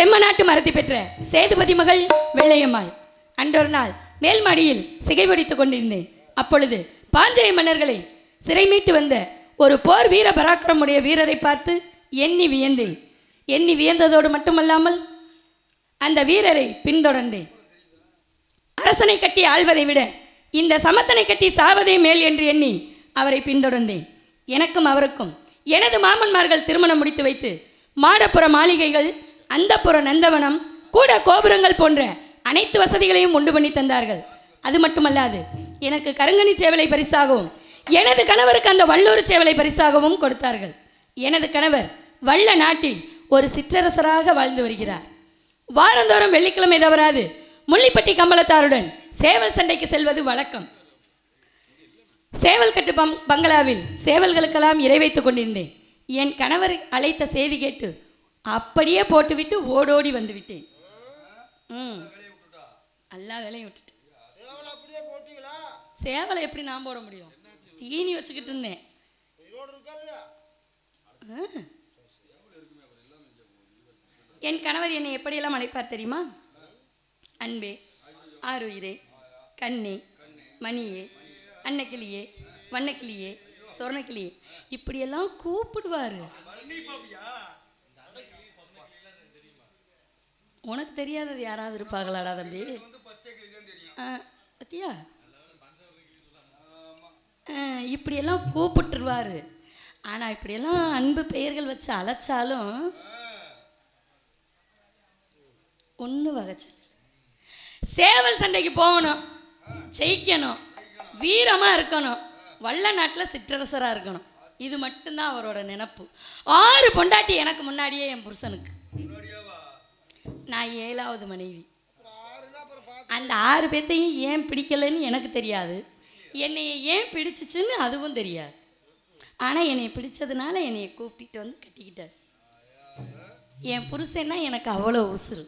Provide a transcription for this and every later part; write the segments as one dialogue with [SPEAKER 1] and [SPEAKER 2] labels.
[SPEAKER 1] செம்மநாட்டு மரத்தை பெற்ற சேதுபதி மகள் வெள்ளையம்மாள். அன்றொரு நாள் மேல் மாடியில் சிகைவடித்துக் கொண்டிருந்தேன். அப்பொழுது பாஞ்சய மன்னர்களை சிறை மீட்டு வந்த ஒரு போர் வீர பராக்கிரமுடைய வீரரை பார்த்து எண்ணி வியந்தேன். எண்ணி வியந்ததோடு மட்டுமல்லாமல் அந்த வீரரை பின்தொடர்ந்தேன். அரசனை கட்டி ஆள்வதை விட இந்த சமத்தனை கட்டி சாவதே மேல் என்று எண்ணி அவரை பின்தொடர்ந்தேன். எனக்கும் அவருக்கும் எனது மாமன்மார்கள் திருமணம் முடித்து வைத்து மாடப்புற மாளிகைகள் அந்தப்புற நந்தவனம் கூட கோபுரங்கள் போன்ற அனைத்து வசதிகளையும் உண்டு பண்ணி தந்தார்கள். அது மட்டுமல்லாது எனக்கு கருங்கனி சேவலை பரிசாகவும் எனது கணவருக்கு அந்த வல்லூர் சேவலை பரிசாகவும் கொடுத்தார்கள். எனது கணவர் வல்ல நாட்டில் ஒரு சிற்றரசராக வாழ்ந்து வருகிறார். வாரந்தோறும் வெள்ளிக்கிழமை தவறாது முள்ளிப்பட்டி கம்பளத்தாருடன் சேவல் சண்டைக்கு செல்வது வழக்கம். சேவல் கட்டு பங் பங்களாவில் சேவல்களுக்கெல்லாம் இறை வைத்துக் கொண்டிருந்தேன். என் கணவர் அழைத்த செய்தி கேட்டு அப்படியே போட்டுவிட்டு ஓடோடி வந்து விட்டேன் ம். எல்லா வேலையும் விட்டுட்டு. சேவலை எப்படி நான் போட முடியும்? தீனி வச்சுக்கிட்டு இருந்தேன். என் கணவர் என்னை எப்படியெல்லாம் அழைப்பார் தெரியுமா? அன்பே ஆறுயிரே கண்ணே மணியே அன்னக்கிளியே வண்ணக்கிளியே சொர்ணக்கிளியே இப்படியெல்லாம் கூப்பிடுவார். உனக்கு தெரியாதது யாராவது இருப்பாங்களாடா தம்பி? பத்தியா? இப்படியெல்லாம் கூப்பிட்டுருவாரு. ஆனால் இப்படியெல்லாம் அன்பு பெயர்கள் வச்சு அழைச்சாலும் ஒன்று வகைச்சல் சேவல் சண்டைக்கு போகணும் ஜெயிக்கணும் வீரமாக இருக்கணும் வல்ல நாட்டில் சிற்றரசராக இருக்கணும். இது மட்டும்தான் அவரோட நினப்பு. ஆறு பொண்டாட்டி எனக்கு முன்னாடியே என் புருஷனுக்கு. நான் ஏழாவது மனைவி. அந்த ஆறு பேர்த்தையும் ஏன் பிடிக்கலைன்னு எனக்கு தெரியாது. என்னைய ஏன் பிடிச்சிச்சுன்னு அதுவும் தெரியாது. ஆனால் என்னைய பிடிச்சதுனால என்னைய கூப்பிட்டுட்டு வந்து கட்டிக்கிட்டார். என் புருஷன்னா எனக்கு அவ்வளோ உசுறு.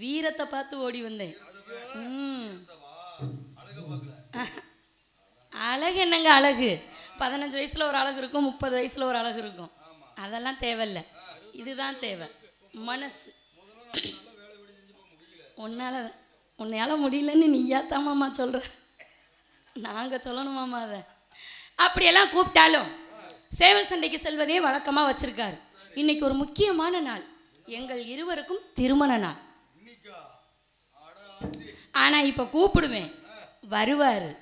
[SPEAKER 1] வீரத்தை பார்த்து ஓடி வந்தேன். அழகு என்னங்க அழகு? பதினஞ்சு வயசுல ஒரு அழகு இருக்கும் முப்பது வயசுல ஒரு அழகு இருக்கும். அதெல்லாம் தேவையில்ல. இதுதான் தேவை. மனசு. உன்னால உன்னையால முடியலன்னு நீயா மாமா சொல்ற. நாங்கள் சொல்லணுமாம்மா அதை. அப்படியெல்லாம் கூப்பிட்டாலும் சேவல் சண்டைக்கு செல்வதே வழக்கமாக வச்சுருக்காரு. இன்னைக்கு ஒரு முக்கியமான நாள். எங்கள் இருவருக்கும் திருமண நாள். ஆனால் இப்போ கூப்பிடுவேன். வருவார்.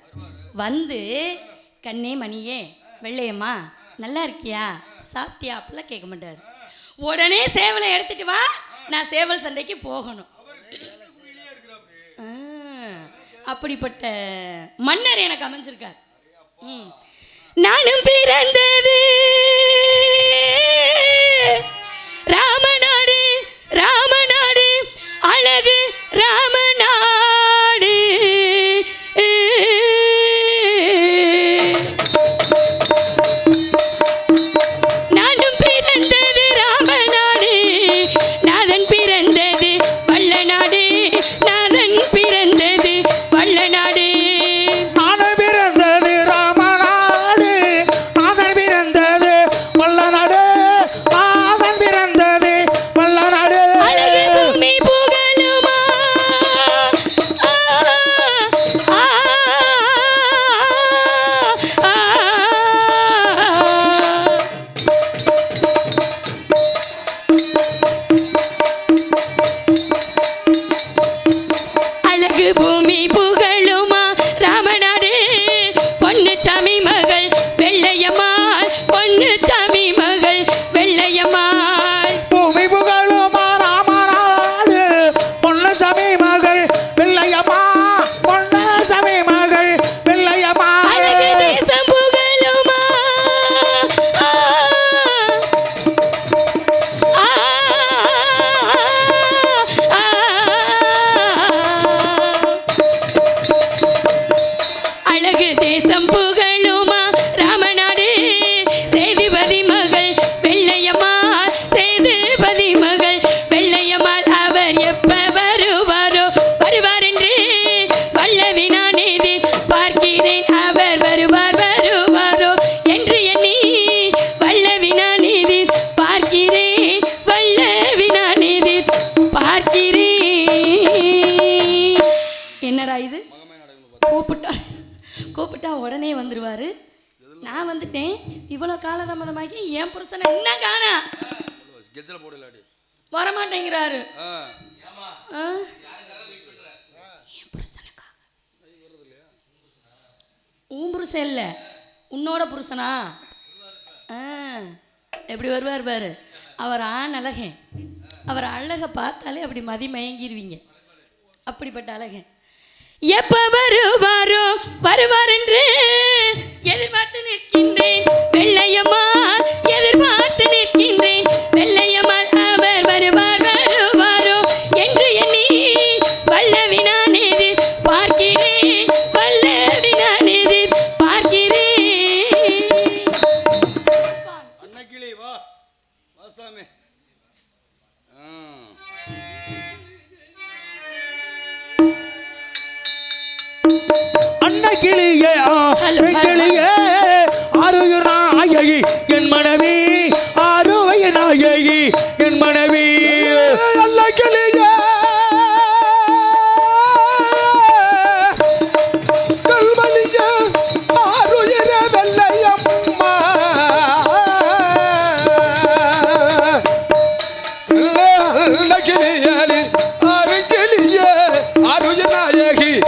[SPEAKER 1] வந்து கண்ணே மணியே வெள்ளையம்மா நல்லா இருக்கியா? சாப்பிட்டியா? அப்படிலாம் கேட்க மாட்டார். உடனே சேவலை எடுத்துட்டு வா நான் சேவல் சண்டைக்கு போகணும். அப்படிப்பட்ட மன்னர் எனக்கு அமைஞ்சிருக்கார். நானும் பிறந்தது ராம அழகு பூமி உன் புருஷன் இல்லை. உன்னோட புருஷனா? எப்படி வருவார் பாரு. அவர் ஆண் அழகன். அவர் அழகை பார்த்தாலே அப்படி மதி மயங்கிருவீங்க. அப்படிப்பட்ட அழகன். எப்ப வருவாரோ வருவார் என்று எதிர்பார்த்து நிற்கின்றேன். வெள்ளையம்மா எதிர்பார்த்து Ayaki.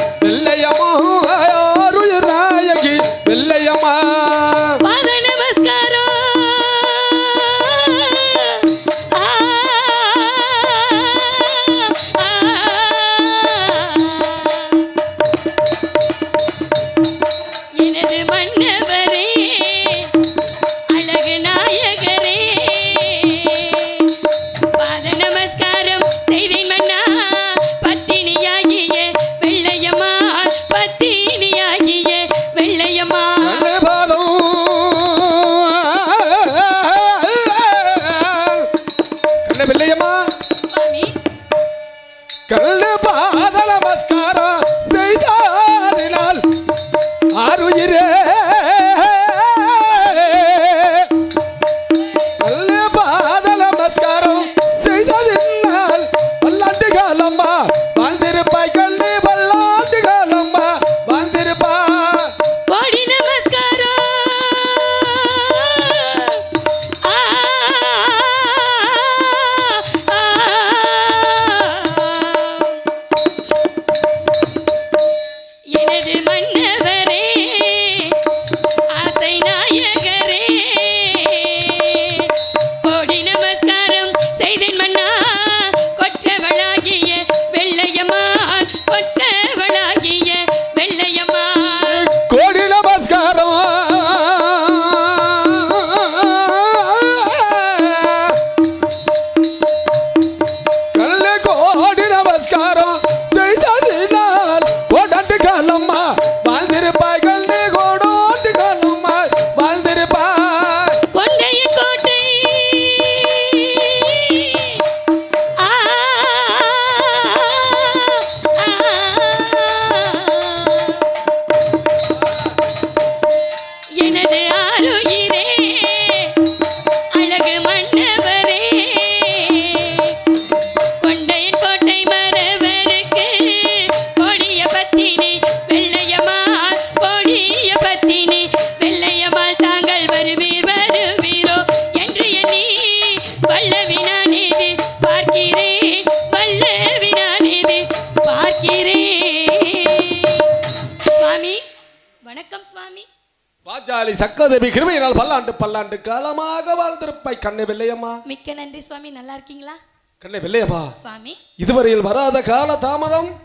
[SPEAKER 2] பாஞ்சாலி சக்கதேவி கிருமையினால் பல்லாண்டு பல்லாண்டு காலமாக வாழ்ந்திருப்பாய். கண்ணே வெள்ளையம்மா.
[SPEAKER 1] மிக்க நன்றி சுவாமி. நல்லா இருக்கீங்களா?
[SPEAKER 2] கண்ணே வெள்ளையம்மா.
[SPEAKER 1] சுவாமி.
[SPEAKER 2] இதுவரையில் வராத கால தாமதம்.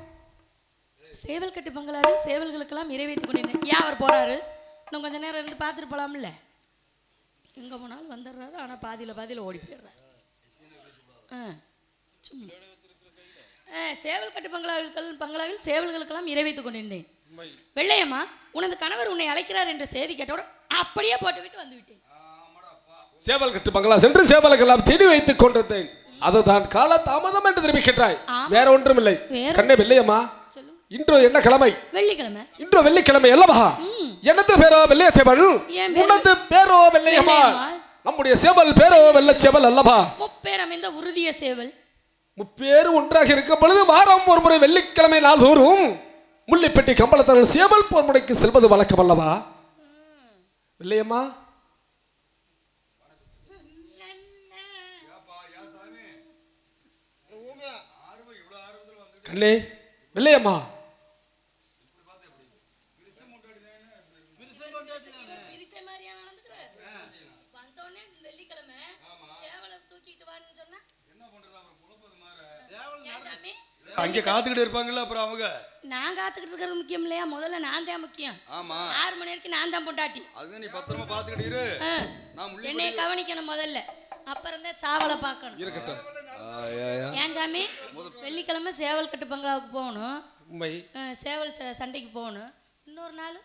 [SPEAKER 1] சேவல் கட்டு பங்களாவில் சேவல்களுக்கெல்லாம் இறை வைத்துக் கொண்டிருந்தேன். ஏன் அவர் போறாரு? இன்னும் கொஞ்ச நேரம் இருந்து பார்த்துட்டு போலாம்ல. எங்க போனாலும் வந்துடுறாரு. ஆனா பாதியில பாதியில ஓடி போயிடுறாரு. ஆ, சும்மா. சேவல் கட்டு பங்களாவில் பங்களாவில் சேவல்களுக்கெல்லாம் இறை வைத்துக் கொண்டிருந்தேன். வெள்ளையம்மா உனது கணவர் உன்னை அழைக்கிறார் என்ற செய்தி கேட்டவுடன் அப்படியே போட்டு விட்டு வந்து விட்டேன்
[SPEAKER 2] சேவல் கட்டு பங்களா சென்று சேவலுக்கெல்லாம் தேடி வைத்துக் கொண்டிருந்தேன். அதுதான் கால தாமதம் என்று தெரிவிக்கின்றாய்.
[SPEAKER 1] ஆமா.
[SPEAKER 2] வேற ஒன்றுமில்லை.
[SPEAKER 1] வேற-
[SPEAKER 2] கண்ணே வெள்ளையம்மா இன்று என்ன கிழமை?
[SPEAKER 1] வெள்ளிக்கிழமை.
[SPEAKER 2] இன்று வெள்ளிக்கிழமை அல்லவா? எனது பேரோ
[SPEAKER 1] என் பேரு-
[SPEAKER 2] உனது பேரோ வெள்ளையம்மா. நம்முடைய சேவல் பேரோ வெள்ளை சேவல் அல்லவா?
[SPEAKER 1] முப்பேர் அமைந்த உறுதிய சேவல்.
[SPEAKER 2] முப்பேறு ஒன்றாக இருக்கும் பொழுது வாரம் ஒரு முறை வெள்ளிக்கிழமை நாள்தோறும் முள்ளிப்பட்டி கம்பளத்தர்கள் சேவல் போர் முறைக்கு செல்வது வழக்கம் அல்லவா? வெள்ளையம்மா கண்ணே வெள்ளையம்மா
[SPEAKER 3] அங்கே காத்துக்கிட்டு இருப்பாங்கல்ல அப்புறம் அவங்க.
[SPEAKER 1] நான் காத்துக்கிட்டு இருக்கிறது முக்கியம் இல்லையா? முதல்ல நான் தான் முக்கியம்.
[SPEAKER 3] ஆமா.
[SPEAKER 1] ஆறு மணி வரைக்கும் நான் தான் பொண்டாட்டி.
[SPEAKER 3] அதுதான் நீ பத்திரமா பாத்துக்கிட்டு இரு. நான்
[SPEAKER 1] என்னைய கவனிக்கணும் முதல்ல. அப்புறம் தான் சாவலை பார்க்கணும்.
[SPEAKER 2] இருக்கட்டும்.
[SPEAKER 1] ஏன் சாமி? வெள்ளிக்கிழமை சேவல் கட்டு பங்களாவுக்கு போகணும்.
[SPEAKER 2] உண்மை.
[SPEAKER 1] சேவல் ச- சண்டைக்கு போகணும். இன்னொரு நாள்?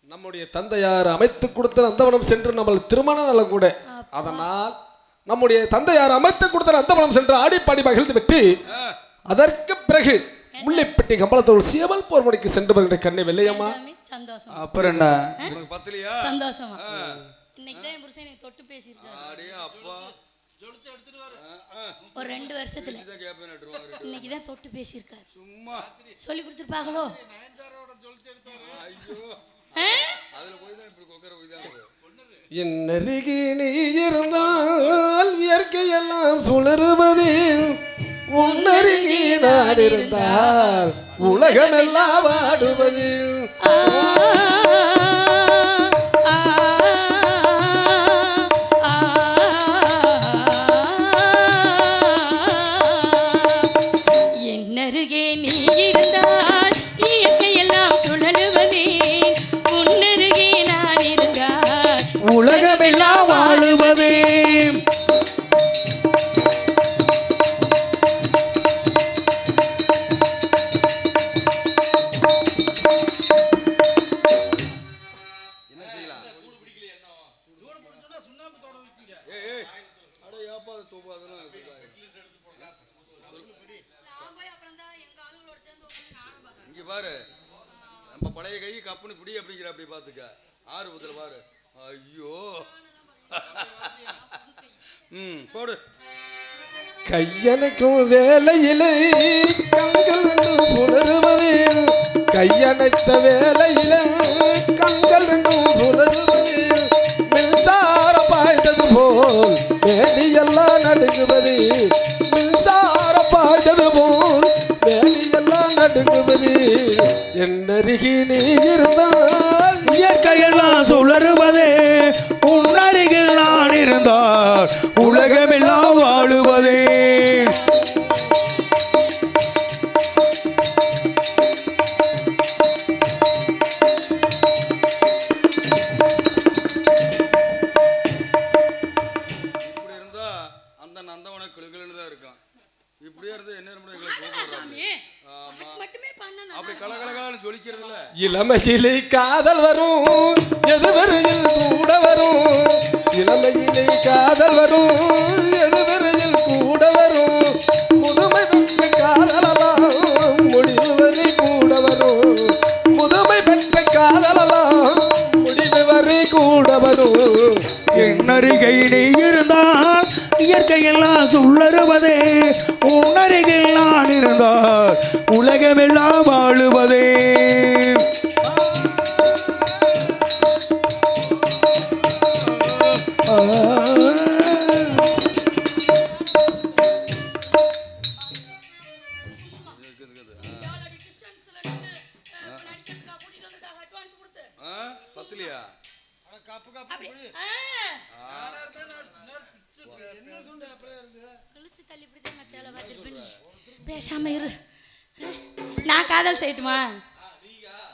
[SPEAKER 2] நம்முடைய தந்தையார் அமைத்து கொடுத்த நந்தவனம் சென்று நம்ம திருமண நலம் கூட. அதனால் நம்முடைய தந்தையார் அமைத்து கொடுத்த நந்தவனம் சென்று ஆடிப்பாடி மகிழ்ந்து விட்டு அதற்கு பிறகு முல்லைப்பட்டி கம்பளத்தோள் சேவல் போர் முறைக்கு சென்று வருகிற கண்ணை வெள்ளையம்மா.
[SPEAKER 1] சந்தோஷம்.
[SPEAKER 3] அப்புறம் என்ன? உனக்கு பத்தலையா?
[SPEAKER 1] சந்தோஷமா. இன்னைக்கு தான் என் புருஷன் எனக்கு தொட்டு பேசியிருக்காரு.
[SPEAKER 3] அடே அப்பா.
[SPEAKER 1] ஒரு ரெண்டு வருஷத்துல. இன்னைக்கு தான் தொட்டு பேசியிருக்காரு.
[SPEAKER 3] சும்மா.
[SPEAKER 1] சொல்லி கொடுத்துருப்பாங்களோ?
[SPEAKER 3] ஐயோ.
[SPEAKER 1] ஆ?
[SPEAKER 3] அதுல போய் தான் இப்படி கொக்கர போய் தான் அது.
[SPEAKER 2] என் அருகே நீ இருந்தால் இயற்கையெல்லாம் சுழறுவதில் உன்னருகி நான் இருந்தால் உலகமெல்லாம் வாடுவதில்
[SPEAKER 3] பாத்துக்க ஆறு புத்துல பாரு ஐயோ. ம் போடு.
[SPEAKER 2] கையனைக்கும் வேலையிலே கண்கள் ரெண்டும் கையணைத்த வேலையிலே கண்கள் ரெண்டும் மின்சார பாய்ந்தது போல் வேலியெல்லாம் நடுங்குவது. மின்சார பாய்ந்தது போல் வேலியெல்லாம் நடுங்குவது. என்னருகி நீ இருந்தான்
[SPEAKER 4] இயற்கையெல்லாம் உன்னருகில் நான் இருந்தார். உலகமெல்லாம் வாழுவதே.
[SPEAKER 3] இருந்தா அந்த நந்தவன கிளுகிளுன்னு தான் இருக்கும் இப்படியே இருந்தா என்ன
[SPEAKER 1] பண்ணணும்
[SPEAKER 3] அப்படி கலகலகான்னு ஜொலிக்கிறது இல்ல
[SPEAKER 2] இளமையிலே காதல் வரும் எதுவரையில் கூட வரும். இளமையிலே காதல் வரும் எதுவரையில் கூட வரும். முதுமை பெற்ற காதலெல்லாம் முடிவு வரை கூட வரும். முதுமை பெற்ற காதலெல்லாம் முடிவு வரை கூட வரும்.
[SPEAKER 4] என்னருகை நீ இருந்தால் இயற்கையெல்லாம் சுழறுவதே உணருகில் நான் இருந்தார் உலகமெல்லாம் வாழுவதே.
[SPEAKER 3] பத்துலையா காப்பு காப்பு என்ன சொன்ன
[SPEAKER 1] பேசாம இரு. நான் காதல் செய்யட்டுமா?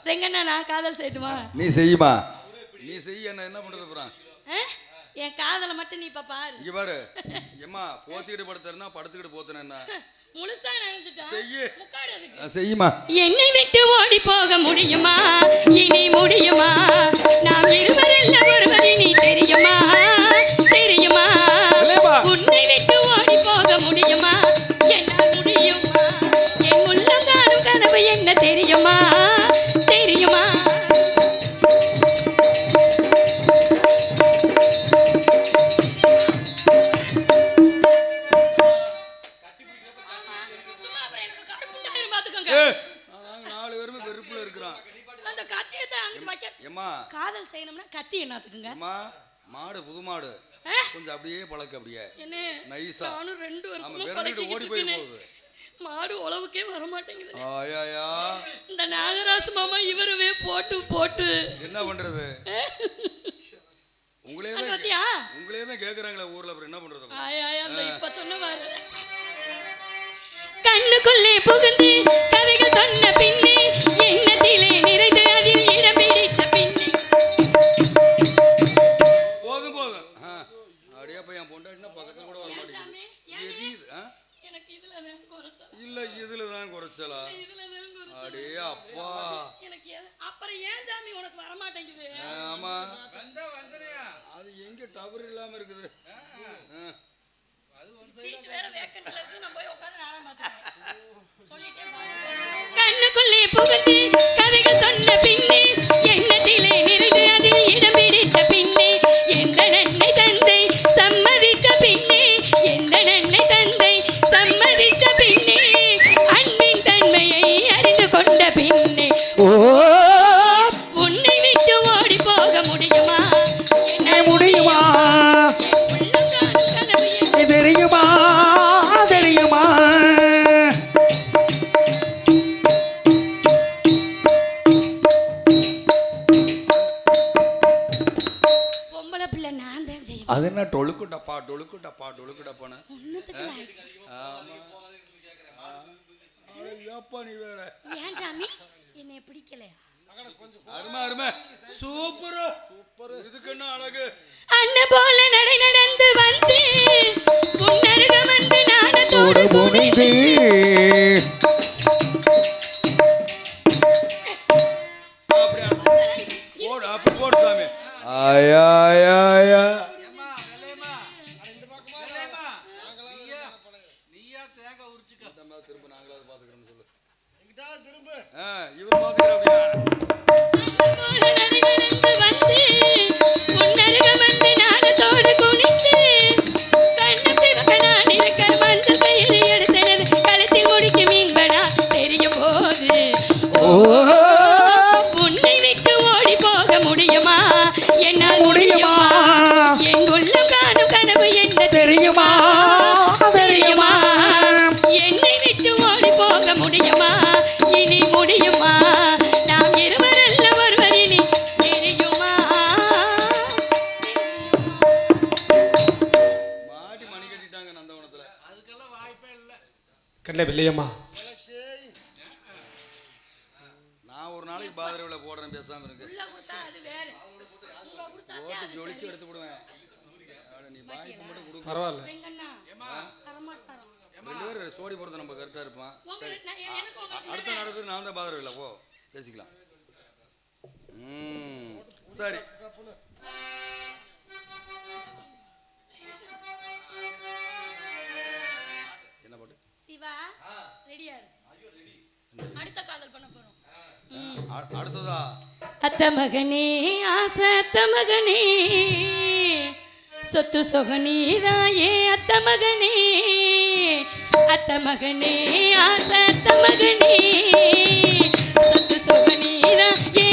[SPEAKER 1] ரெங்கண்ணா நான் காதல் செய்யட்டுமா?
[SPEAKER 3] நீ செய்யுமா? நீ செய்ய என்ன பண்றது
[SPEAKER 1] புறம் என் காதல மட்டும் நீ இப்ப பாரு.
[SPEAKER 3] இங்க பாரு. ஏமா போத்திக்கிட்டு படுத்தறனா படுத்துக்கிட்டு போத்தனா
[SPEAKER 1] முழுசா
[SPEAKER 3] நினைச்சிட்டேன் செய்யுமா?
[SPEAKER 1] என்னை விட்டு ஓடி போக முடியுமா? இனி முடியுமா? நாம் இருவரில் ஒருவரை நீ தெரியுமா?
[SPEAKER 3] பழக்க அப்படியே
[SPEAKER 1] என்ன
[SPEAKER 3] நைஸா.
[SPEAKER 1] நானும் ரெண்டு
[SPEAKER 3] ஆமா,
[SPEAKER 1] வருஷமா
[SPEAKER 3] விரட்டிட்டு ஓடி
[SPEAKER 1] பழக்கிக்கிட்டு
[SPEAKER 3] போய்
[SPEAKER 1] இருக்கேனே.
[SPEAKER 3] போகுது.
[SPEAKER 1] மாடு உழவுக்கே வர மாட்டேங்குது
[SPEAKER 3] ஆயாயா.
[SPEAKER 1] இந்த நாகராசு மாமா இவரவே போட்டு போட்டு.
[SPEAKER 3] என்ன பண்றது? உங்களே
[SPEAKER 1] அது
[SPEAKER 3] தான்
[SPEAKER 1] பாத்தியா?
[SPEAKER 3] உங்களே தான் கேக்குறாங்களே ஊர்ல அப்புறம் என்ன பண்றது?
[SPEAKER 1] அந்த இப்ப கண்ணுக்குள்ளே புகுந்து கதைகள் சொன்ன பின்னே எண்ணத்திலே நிறைந்து அதில் இடம்
[SPEAKER 3] பொண்டாட்டினா பக்கத்துல கூட வர? மாட்டேங்குது. இல்ல இதுல தான் குறைச்சலா?
[SPEAKER 1] இதுல தான் குறைச்சல்.
[SPEAKER 3] அடே அப்பா.
[SPEAKER 1] எனக்கு அப்புறம் ஏன் சாமி உனக்கு வர மாட்டேங்குது?
[SPEAKER 3] ஆமா. அது எங்க டவர் இல்லாம இருக்குது. ஆ.
[SPEAKER 1] சீட் வேற வேக்கன்ட்ல இருக்கு நான் போய் உட்கார்ந்து நாடகம் பார்த்துக்கிறேன். சொல்லிட்டே கண்ணுக்குள்ளே புகுந்து கதைகள் சொன்ன பின்னே எண்ணத்திலே நிறைந்து அதில் இடம் பிடித்த பின்னே லாய்க்கு.
[SPEAKER 3] ஆமா. அட ஏப்பா நீ வேற?
[SPEAKER 1] ஏன் சாமி? என்னை பிடிக்கலையா
[SPEAKER 3] அருமை அருமை. சூப்பர். சூப்பர் இதுக்கு என்ன அழகு?
[SPEAKER 1] அண்ணன் போல நடை நடந்து வந்து உன்னருக வந்து நாணத்தோடு
[SPEAKER 4] தோடு
[SPEAKER 2] பரவாயில்ல.
[SPEAKER 3] ரெண்டு பேரும் சோடி போறது நம்ம கரெக்டா இருப்பான் சரி. அடுத்த நடத்துக்கு நான் தான் பாதிரவில்லை போ பேசிக்கலாம். ம் சரி. என்ன பாட்டு?
[SPEAKER 1] சிவா ரெடியா அடுத்த காதல் பண்ண போறோம்.
[SPEAKER 3] அடுத்ததா?
[SPEAKER 1] அத்த மகனே ஆசை அத்த மகனே. சொத்து சொகனீதாயே அத்த மகனே. அத்த மகனே ஆசத்த மகனே. சொத்து சொகனீதா ஏ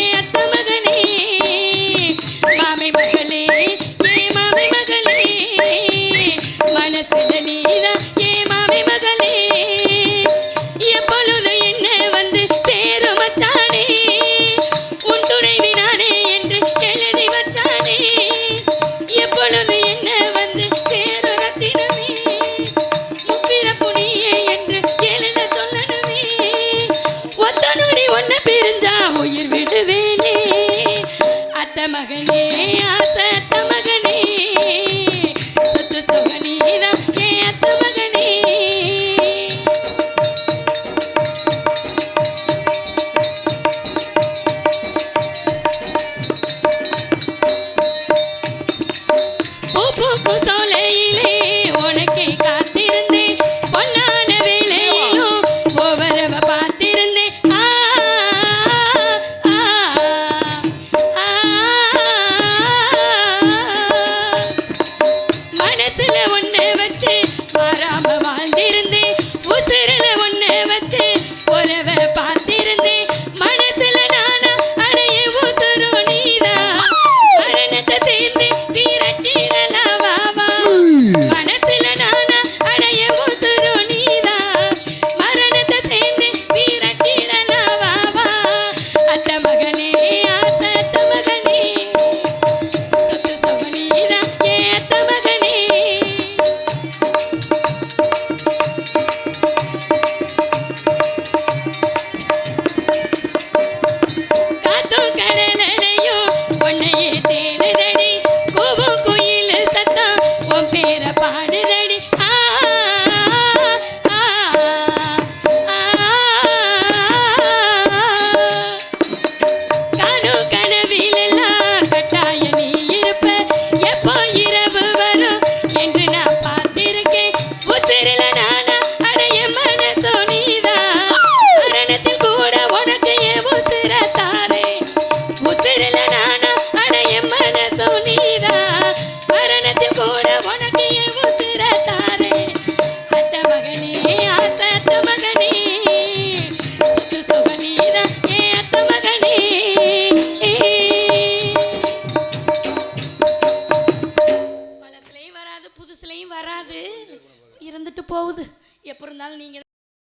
[SPEAKER 1] பேரை பாடுதடி